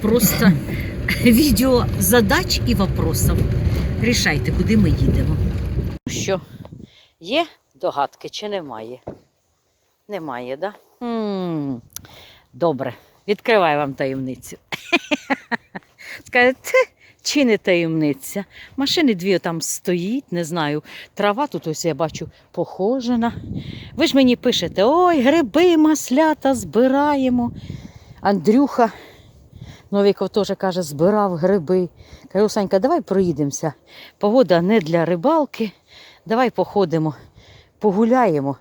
Просто відео задач і вопросів. Рішайте, куди ми їдемо. Що, є догадки чи немає? Немає, так? Да? Добре, відкриваю вам таємницю. Скажете, чи не таємниця? Машини дві там стоїть, не знаю. Трава тут ось я бачу похожена. Ви ж мені пишете: ой, гриби, маслята збираємо. Андрюха Новіков теж каже, збирав гриби. Кажу, Санька, давай проїдемося. Погода не для рибалки. Давай походимо, погуляємо.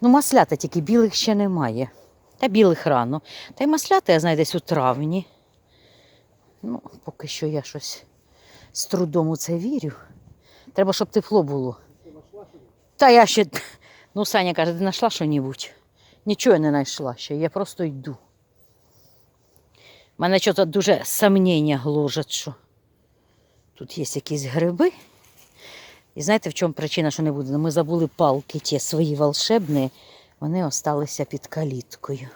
Ну, маслята тільки білих ще немає. Та білих рано. Та й маслята, я знаю, десь у травні. Ну, поки що я щось з трудом у це вірю. Треба, щоб тепло було. Та я ще. Ну, Саня каже, ти знайшла що-небудь? Нічого я не знайшла ще, я просто йду. Мене щось дуже сомнення гложать, що тут є якісь гриби. І знаєте, в чому причина, що не буде? Ми забули палки ті свої волшебні, вони осталися під каліткою.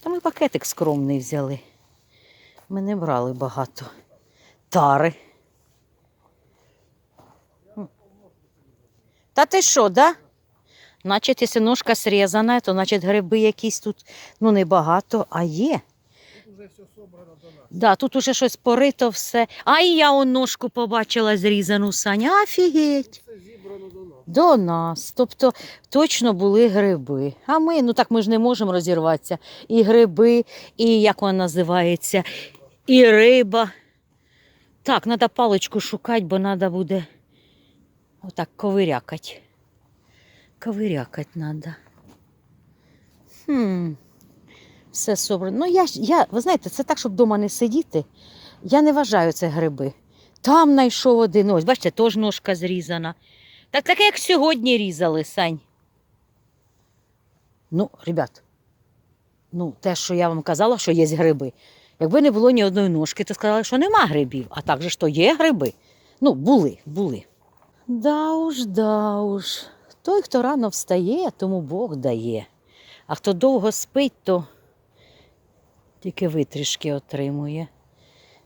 Та ми пакетик скромний взяли. Ми не брали багато. Тари. Та ти що, да? Значить, якщо ножка срізана, то значить гриби якісь тут ну небагато, а є. Да, тут уже щось порито все. А і я он ножку побачила зрізану Саня. Офігеть. Це зібрано до нас. До нас. Тобто точно були гриби. А ми, ну так ми ж не можемо розірватися. І гриби, і як вона називається, і риба. Так, треба паличку шукати, бо треба буде отак ковирякати. Ковирякати треба. Хм. Все собрано. Ну, я, я, ви знаєте, це так, щоб вдома не сидіти. Я не вважаю це гриби. Там знайшов один. Ось, бачите, теж ножка зрізана. Так таке, як сьогодні різали, Сань. Ну, ребят, ну, те, що я вам казала, що є гриби. Якби не було ні одної ножки, то сказали, що нема грибів. А так же то є гриби. Ну, були, були. Да уж, да уж. Той, хто рано встає, тому Бог дає. А хто довго спить, то тільки витрішки отримує.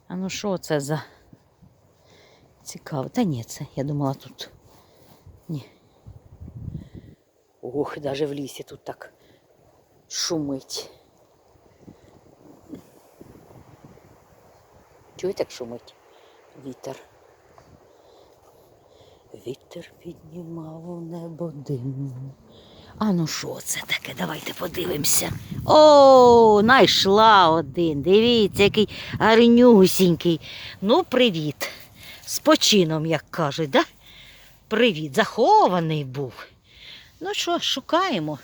А ну що це за цікаво? Та ні, це, я думала, тут. Ні. Ох, навіть в лісі тут так шумить. Чуєте, як шумить? Вітер. Вітер піднімав у небо дим. А ну що це таке? Давайте подивимося. О, знайшла один. Дивіться, який гарнюсінький. Ну, привіт. З почином, як кажуть, да? Привіт, захований був. Ну що, шукаємо.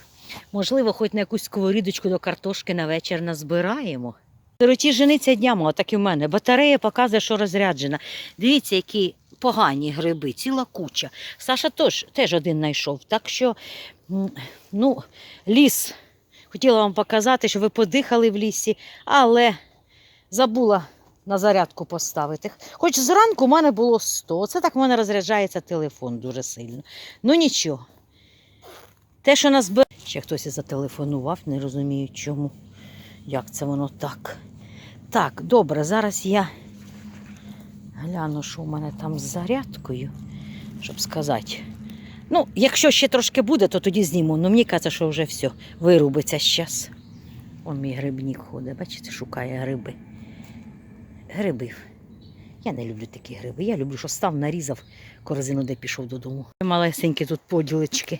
Можливо, хоч на якусь сковорідочку до картошки на вечір назбираємо. Дороті жениться днями, отак і в мене. Батарея показує, що розряджена. Дивіться, які погані гриби, ціла куча. Саша теж, теж один знайшов. Так що, ну, ліс. Хотіла вам показати, що ви подихали в лісі, але забула на зарядку поставити. Хоч зранку в мене було 100. Це так в мене розряджається телефон дуже сильно. Ну нічого. Те, що нас бе... Ще хтось і зателефонував, не розумію чому. Як це воно так? Так, добре, зараз я гляну, що у мене там з зарядкою, щоб сказати. Ну, якщо ще трошки буде, то тоді зніму. Ну, мені кажеться, що вже все, вирубиться зараз. Он мій грибник ходить, бачите, шукає гриби. Грибів. Я не люблю такі гриби. Я люблю, що став, нарізав корзину, де пішов додому. Малесенькі тут поділочки.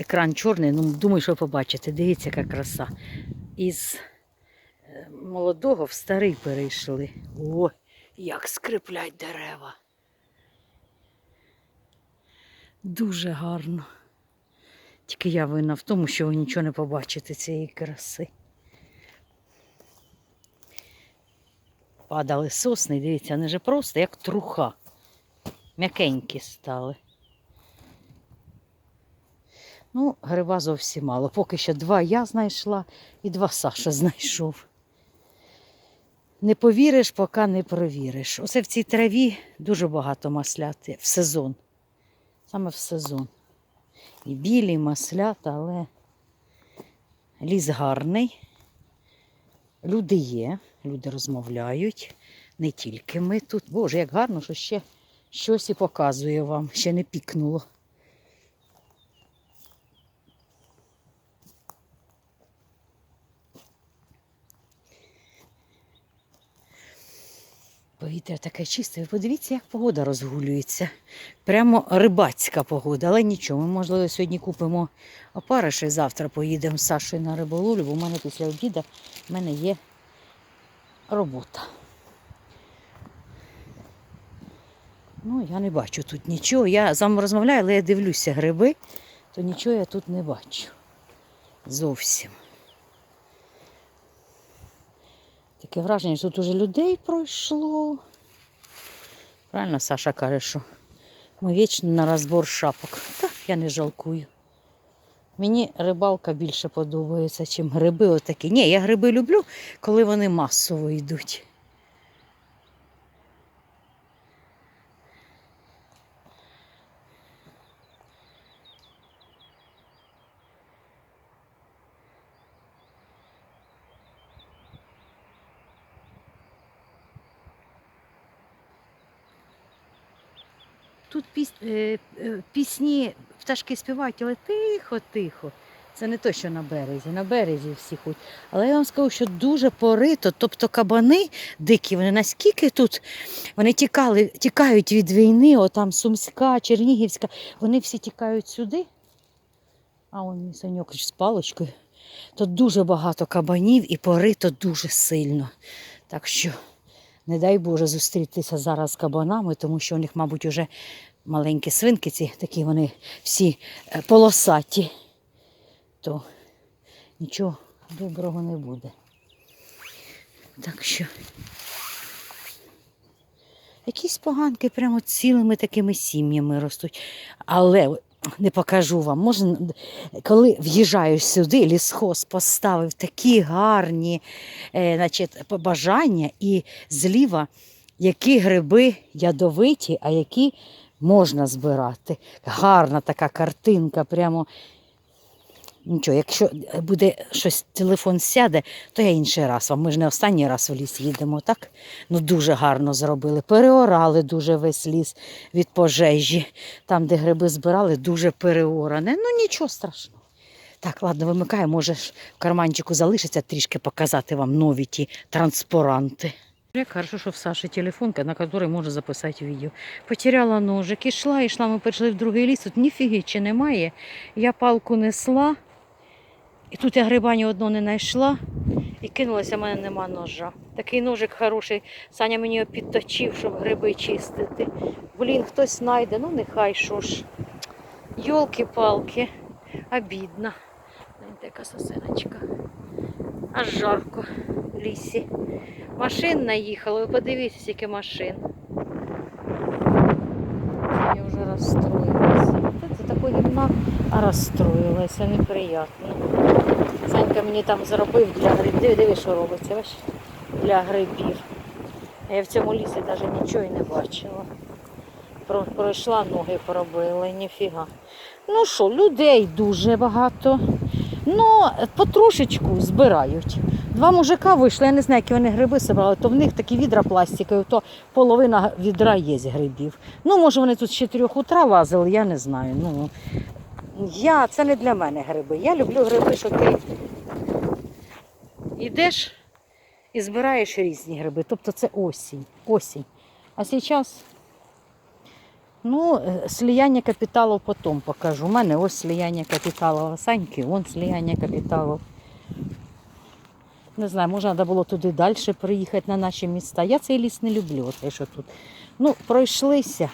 Екран чорний, ну думаю, що побачите. Дивіться, яка краса. Із е, молодого в старий перейшли. О, як скриплять дерева. Дуже гарно. Тільки я винна в тому, що ви нічого не побачите цієї краси. Падали сосни, дивіться, вони же просто як труха. М'якенькі стали. Ну, гриба зовсім мало. Поки що два я знайшла і два Саша знайшов. Не повіриш, поки не провіриш. Оце в цій траві дуже багато масляти в сезон. Саме в сезон. І білі, маслята, але ліс гарний. Люди є, люди розмовляють, не тільки ми тут. Боже, як гарно, що ще щось і показує вам, ще не пікнуло. Повітря таке чисте. Ви подивіться, як погода розгулюється. Прямо рибацька погода, але нічого. Ми, можливо, сьогодні купимо опариші, завтра поїдемо з Сашою на риболовлю, бо в мене після обіду в мене є робота. Ну, я не бачу тут нічого. Я з вами розмовляю, але я дивлюся гриби, то нічого я тут не бачу. Зовсім. Таке враження, що тут уже людей пройшло. Правильно Саша каже, що ми вічно на розбор шапок. Так, я не жалкую. Мені рибалка більше подобається, ніж гриби отакі. Ні, я гриби люблю, коли вони масово йдуть. Тут е, е, пісні пташки співають, але тихо-тихо. Це не то, що на березі. На березі всі ходять. Але я вам скажу, що дуже порито, тобто кабани дикі, вони наскільки тут вони тікали, тікають від війни, отам Сумська, Чернігівська, вони всі тікають сюди. А он саньок з паличкою. Тут дуже багато кабанів і порито дуже сильно. Так що не дай Боже зустрітися зараз з кабанами, тому що у них, мабуть, вже маленькі свинки, ці такі вони всі е, полосаті. То нічого доброго не буде. Так що якісь поганки прямо цілими такими сім'ями ростуть. Але не покажу вам. Може, коли в'їжджаю сюди, лісхоз поставив такі гарні е, значить, побажання, і зліва які гриби ядовиті, а які можна збирати. Гарна така картинка, прямо. Нічого, якщо буде щось, телефон сяде, то я інший раз вам. Ми ж не останній раз в ліс їдемо, так? Ну дуже гарно зробили. Переорали дуже весь ліс від пожежі. Там, де гриби збирали, дуже переоране. Ну нічого страшного. Так, ладно, вимикаю, може в карманчику залишиться трішки показати вам нові ті транспаранти. Як хорошо, що в Саші телефонка, на якій можна записати відео. Потеряла ножик, ішла, ішла, ми прийшли в другий ліс, тут ніфіги чи немає. Я палку несла, і тут я гриба ні одного не знайшла і кинулася, в мене нема ножа. Такий ножик хороший, Саня мені його підточив, щоб гриби чистити. Блін, хтось знайде, ну нехай що ж. Йолки-палки, обідно. Гляньте, яка сосиночка. Аж жарко в лісі. Машин наїхало, ви подивіться, скільки машин. Я вже розстроїлася. Це такого гімна, а розстроїлася, неприємно. Санька мені там зробив для грибів. Диви, диви, що робиться, бачиш? Для грибів. Я в цьому лісі навіть нічого і не бачила. Про- Пройшла, ноги поробила, ніфіга. Ну що, людей дуже багато. Ну, потрошечку збирають. Два мужика вийшли, я не знаю, які вони гриби збирали, то в них такі відра пластикові, то половина відра є грибів. Ну, може, вони тут з 4 утра лазили, я не знаю. Ну, я, це не для мене гриби. Я люблю гриби, що ти йдеш і збираєш різні гриби. Тобто це осінь. осінь. А зараз ну, е, сліяння капіталу потім покажу. У мене ось сліяння капіталу Саньки, вон сліяння капіталу. Не знаю, може, треба було туди далі приїхати на наші міста. Я цей ліс не люблю, те, що тут. Ну, пройшлися.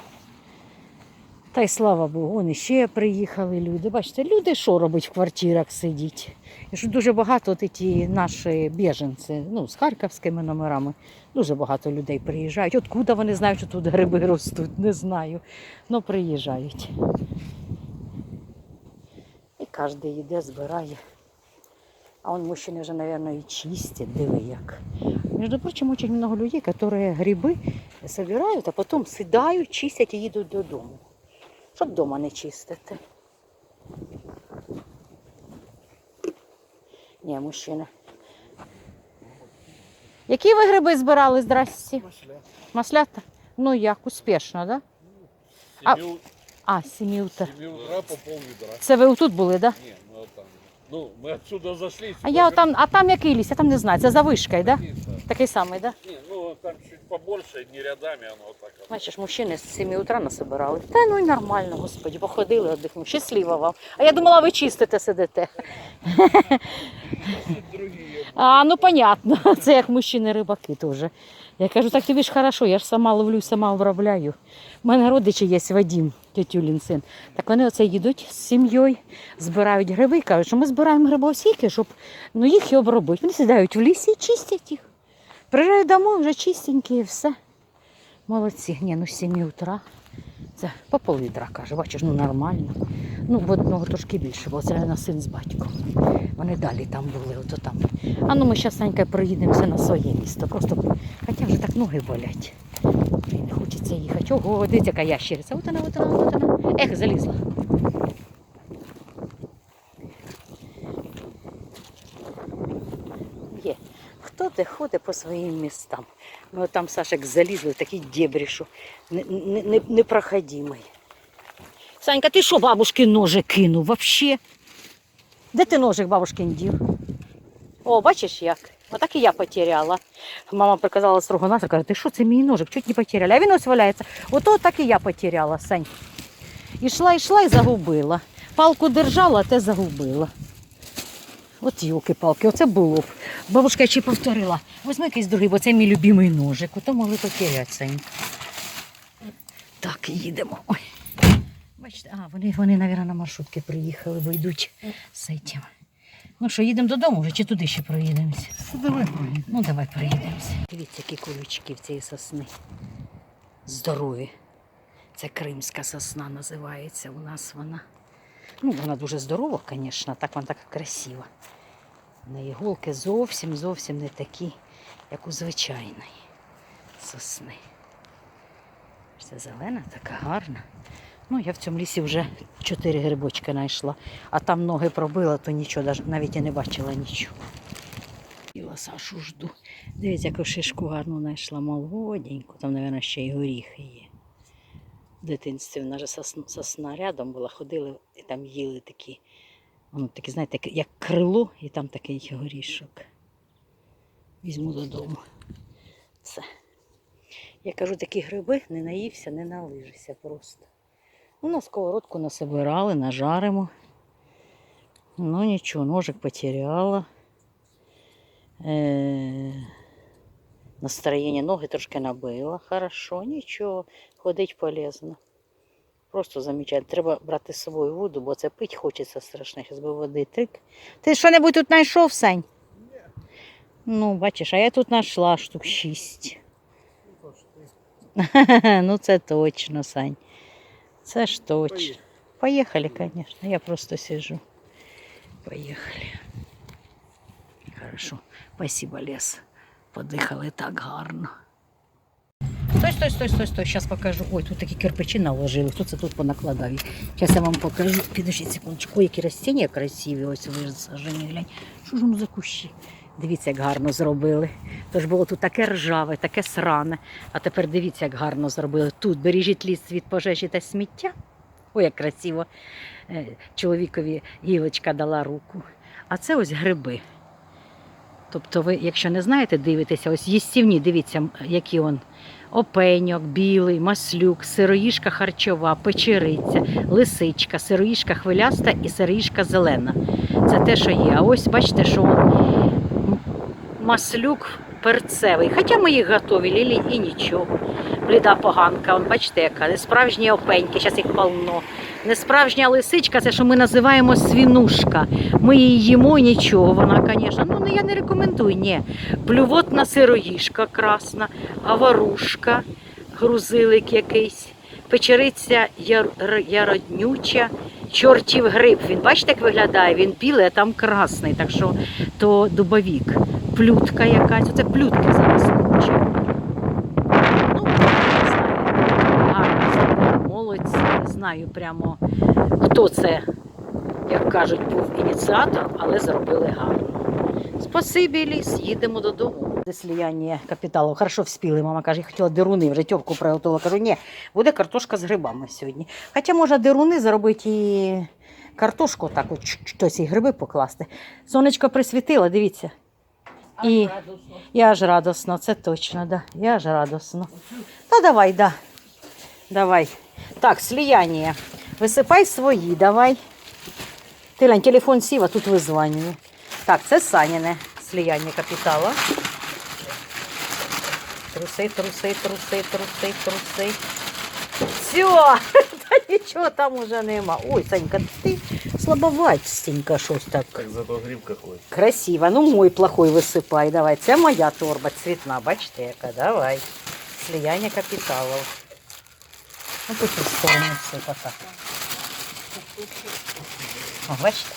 Та й слава Богу, вони ще приїхали люди. Бачите, люди що роблять в квартирах сидіть? І що дуже багато от ті наші біженці, ну, з харківськими номерами, дуже багато людей приїжджають. Откуда вони знають, що тут гриби ростуть, не знаю. Ну, приїжджають. І кожен йде, збирає. А он мужчины уже, наверное, и чистят, диви як. Между прочим, очень много людей, которые грибы собирают, а потом сідають, чистять і їдуть додому. Щоб вдома не чистити. Ні, мужчина. Які ви гриби збирали, здрасті? Масля. Маслята? Ну як, успішно, да? А- А, сім'ї утра. семи утра по пол ведра. Це ви отут були, да? Не, мы вот там. Ну, мы отсюда зашли. А я там, а там який ліс? Я там не знаю. Це за вишкою, да? Такий самий, да? Не, ну там чуть побольше, не рядами, оно так. Бачиш, мужчини з 7 утра насобирали. Та ну й нормально, господі, походили, оддихнули. Щасливо вам. А я думала, ви чистите сидите. А, ну понятно, це як мужчини рибаки теж. Я кажу, так тобі ж хорошо, я ж сама ловлю, сама обробляю. У мене родичі є Вадім, тетюлін син. Так вони оце їдуть з сім'єю, збирають гриби і кажуть, що ми збираємо грибовсіки, щоб ну, їх і обробити. Вони сідають в лісі і чистять їх. Приїжджають домой, вже чистенькі і все. Молодці. Ні, ну 7 утра. Це по пол каже, бачиш, ну нормально. Ну, в одного трошки більше, бо це на син з батьком. Вони далі там були, ото там. А ну ми Санька, проїдемося на своє місто. Просто, хоча вже так ноги болять. Не хочеться їхати. Ого, дивіться, яка ящериця. От вона, от вона, от вона. Ех, залізла. Є. Хто де ходить по своїм містам? Ми там, Сашек, залізли такі дебрі, що не, не, не, непроходимий. Санька, ти що бабушки ножик кинув вообще? Де ти ножик бабушкин дів? О, бачиш як? Отак і я потеряла. Мама приказала стругуна, каже, ти що це мій ножик, чуть не потеряли. А він ось валяється. Ото так і я потеряла, Сань. Ішла, йшла і загубила. Палку держала, а те загубила. От йолки-палки, оце було б. Бабушка ще повторила, візьми якийсь другий, бо це мій любимий ножик, ото могли потеряти, Так, їдемо. Ой. Бачите, а, вони, вони, мабуть, на маршрутки приїхали, бо йдуть з цим. Ну що, їдемо додому вже чи туди ще проїдемося? Давай проедем. Ну, давай проїдемося. Дивіться, які колючки в цієї сосни. Здорові. Це кримська сосна називається у нас вона. Ну, вона дуже здорова, звісно, так вона така красива. На іголки зовсім зовсім не такі, як у звичайної сосни. Це зелена, така гарна. Ну, я в цьому лісі вже чотири грибочки знайшла, а там ноги пробила, то нічого, навіть я не бачила нічого. Іла Сашу жду. Дивіться, яку шишку гарну знайшла молоденьку, там, мабуть, ще й горіхи є. В дитинстві в нас сосна, сосна рядом була, ходили і там їли такі, воно такі, знаєте, як- крило, і там такий горішок. Візьму додому. Все. Я кажу, такі гриби не наївся, не налижися просто. Ну, на сковородку насобирали, нажаримо. Ну нічого, ножик потеряла. Е, настроєння ноги трошки набила. Хорошо, нічого, ходить полезно. Просто замечательно. Треба брати з собою воду, бо це пить хочеться страшно. Зараз би води трик. Ти що-небудь тут знайшов, Сань? Ну, бачиш, а я тут знайшла штук шість. ну, це точно, Сань. Це ж точно. Поехали, конечно. Я просто сижу. Поехали. Хорошо. Спасибо, лес. Подихали так гарно. Стой, стой, стой, стой. Сейчас покажу. Ой, тут такі кирпичі наложили. Хто це тут понакладав? Зараз я вам покажу. Підождіть секундочку. Ой, які ростіння красиві. Ось висаджені. Глянь. Що ж воно за кущі? Дивіться, як гарно зробили. Тож було тут таке ржаве, таке сране. А тепер дивіться, як гарно зробили. Тут бережіть ліс від пожежі та сміття. Ой, як красиво. Е, Чоловікові гілочка дала руку. А це ось гриби. Тобто ви, якщо не знаєте, дивитеся, ось їстівні, дивіться, які он. Опеньок, білий, маслюк, сироїшка харчова, печериця, лисичка, сироїшка хвиляста і сироїшка зелена. Це те, що є. А ось бачите, що маслюк перцевий. Хоча ми їх готовили і нічого. Бліда поганка, он, бачите, яка несправжні опеньки, зараз їх полно. Несправжня лисичка, це що ми називаємо свінушка. Ми її їмо нічого, вона, звісно. Ну, я не рекомендую, ні. Блювотна сироїшка красна, аварушка, грузилик якийсь, печериця яр, яроднюча, чортів гриб. Він бачите, як виглядає? Він білий, а там красний, так що то дубовік. Плютка якась, оце плютки зараз куча. Ну, знаю. Гарно молодці. Не знаю прямо, хто це, як кажуть, був ініціатор, але зробили гарно. спасибі, ліс, їдемо додому. Де сліяння капіталу. Хорошо вспіли. Мама каже, я хотіла деруни, вже тьопку приготувала. Кажу, ні, буде картошка з грибами сьогодні. Хоча можна деруни зробити і картошку, так щось і гриби покласти. Сонечко присвітило, дивіться. І, і аж радосно, це точно, да. І аж радосно. Та давай, да. Давай. Так, слияние. Висипай свої, давай. Ти глянь, телефон сів, а тут визванює. Так, це Саніне слияння капітала. Труси, труси, труси, труси, труси. Все, нічого там уже нема. Ой, Санька, ти слабоватістенька щось так. Как зато грибка ходит. Красиво. Ну, мой плохой висипай. Давай. Це моя торба цвітна. Бачите, яка? Давай. Слияння капіталів. Ну, тут в сторону все пока. О, бачите?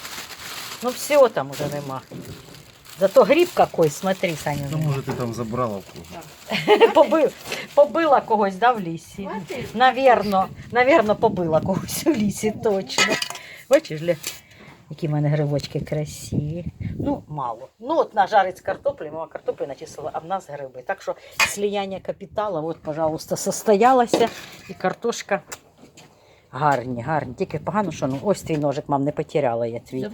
Ну, все там уже нема. Зато гриб какой, смотри, Саня. Ну, может, ты там забрала вкус. Побив, побила когось, да, в лісі. Навірно, навірно, побила когось в лісі, точно. Бачиш, Ля, які в мене грибочки красиві. Ну, мало. Ну, от нажарить з картоплі, мама картоплі начислила, а в нас гриби. Так що слияння капітала, от, пожалуйста, состоялося. І картошка гарні, гарні. Тільки погано, що ну, ось твій ножик, мам, не потеряла я твій.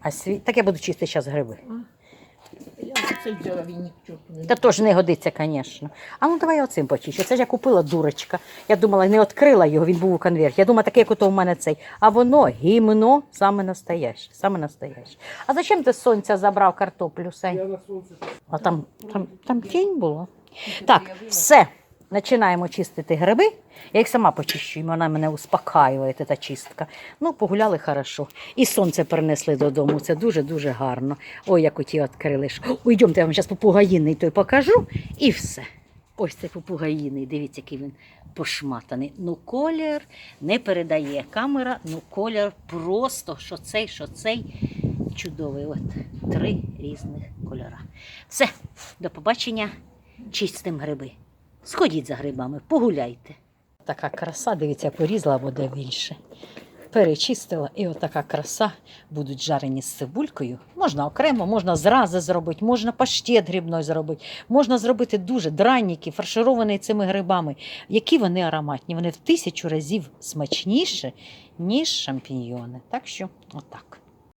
А свій... Так я буду чистити зараз гриби. Я це взяла. Та теж не годиться, звісно. А ну давай я оцим почищу. Це ж я купила дурочка. Я думала, не відкрила його, він був у конверті. Я думала, таке, як ото у мене цей. А воно гімно саме настояще. Саме настояще. А зачем ти з сонця забрав картоплю, Сень? А там, там, там тінь була. Так, все. Починаємо чистити гриби. Я їх сама почищу, і вона мене успокаює, ця чистка. Ну, погуляли хорошо. І сонце принесли додому. Це дуже-дуже гарно. Ой, як оті відкрили. Ой, я вам зараз попугаїний той покажу. І все. Ось цей попугаїний. Дивіться, який він пошматаний. Ну, колір не передає камера, ну колір просто що цей, що цей. Чудовий. От три різних кольора. Все, до побачення. Чистим гриби. Сходіть за грибами, погуляйте. Така краса, дивіться, порізала буде більше. Перечистила, і отака краса будуть жарені з цибулькою. Можна окремо, можна зрази зробити, можна паштет грибной зробити, можна зробити дуже дранники, фаршировані цими грибами. Які вони ароматні, вони в тисячу разів смачніші, ніж шампіньйони. Так що, отак.